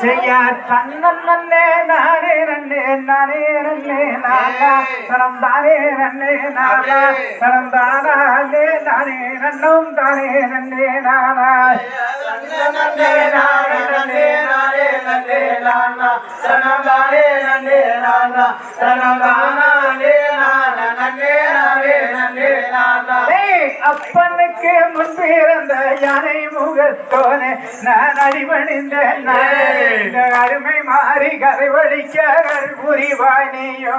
செய்ய தன்னன் நன்னே நானே நன்னே நானே நன்னே நானா தனம் தானே நன்னே நானா தனம் தானே நானே நன்னும் தானே நன்னே நானா நன்னே நானே நன்னே நானே நன்னே நானா தனதானே நன்னே நானா தனதானே நானா அப்பனுக்கு முன்பிறந்த யானை முகத்தோனே நான் அடிபணிந்த நானே. இந்த அருமை மாறி கரை வழிக்க புரிவாய் நீயோ.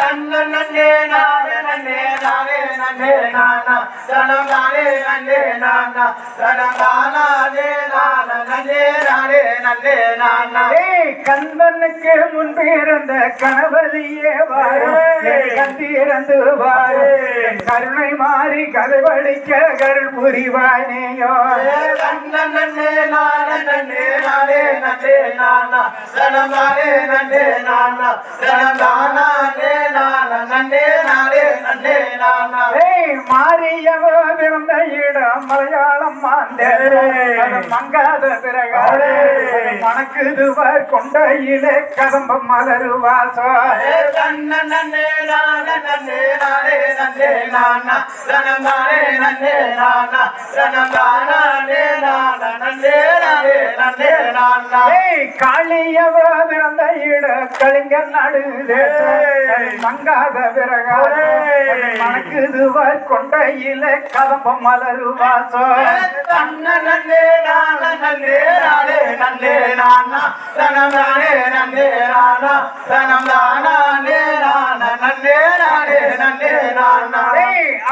நன்னே நன்னே நானே நன்னே நானே நன்னே நானா. தனதானே நன்னே நானா. தனதானே நானா நன்னே நானே நன்னே நானா. ஏய், கந்தனுக்கு முன்பிறந்த கணபதியே வாரு. கந்திறந்து வாரு கருணை மாறி கதை படிக்க கருள் புரிவானேயோ நன்னே நானே நன்னே நானே நன்னே நானா. நானே நன்னே நானா. தனதானே நானா ஏய், மாரியவ பிறந்த இடம் மலையாளம் மங்காத பிறகாலே மணக்குதுவர் கொண்டையிலே கதம்பம் மலருவாசோ நன்னே நானே நன்னே நானே நன்னே நானா. தனதானே நன்னே நானா. தனதானே நானா. நன்னே நானே நன்னே நானா. காளியவ பிறந்த இட கலிங்க நாடு மங்காத பிறகாலே மணக்குதுவர் கொண்டையிலே கதம்பம் மலருவாசோ நன்னே நானா நன்னே நானே நன்னே நானா. தனதானே நன்னே நானா. தனதானே நானா. நன்னே நானே நன்னே நானா.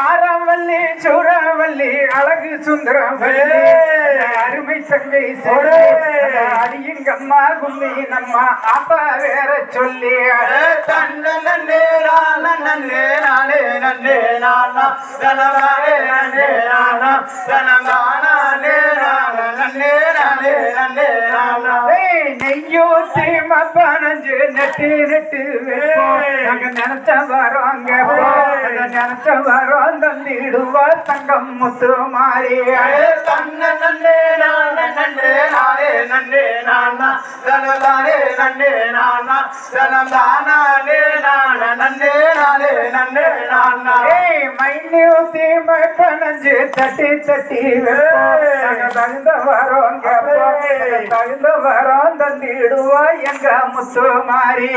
ஆரவல்லி சூரவல்லி அழகு சுந்தரவல்லி அருமை சங்கை சோழே அடியுங்கம்மா கும்மி நம்ம அப்பா வேற சொல்லி தன்னே நானா நன்னே நானே நன்னே நானா தனதானே நன்னே நானா தனதானே நானா நன்னே நானே நன்னே நானா நெய்யூத்தி மப்பனஞ்சு நெட்டு நெட்டு வைப்போம். நாங்க நினைச்ச வரோங்க நினைச்ச வரோம் தந்திடுவா தங்கம் முத்து மாறி தன்ன நன்னே நானே நன்னே நானே நன்னே நானா தனதானே நன்னே நானா தனதானே நானா நன்னே நானே நன்னே நானா ஏய் மைன்யூத்தி மப்பனஞ்சு தட்டி தட்டி வைப்போம். நாங்க தகுந்த வரோங்க தகுந்த வரோம் தந்திடுவா எங்க முத்து மாறி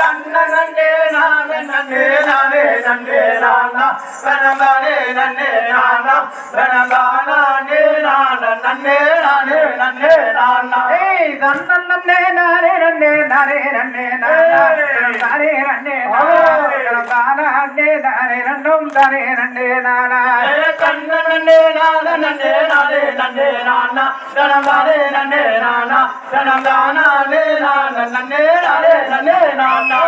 தன்ன நன்னே நானே நன்னே நானே நன்னே நானா. தனதானே நன்னே நானா. தனதானே நானா நன்னே நானே நன்னே நானா. ஏய் தன்னன் நன்னே நானே நன்னே நானே நன்னே நானே. நானே நன்னே நானே. நானே நன்னும் தானே நன்னே நானா. கண்ண நன்னே நான. நன்னே நானே நன்னே நானா. தனதானே நன்னே நானா. தனதானே நான. நன்னே நானே நன்னே நானா.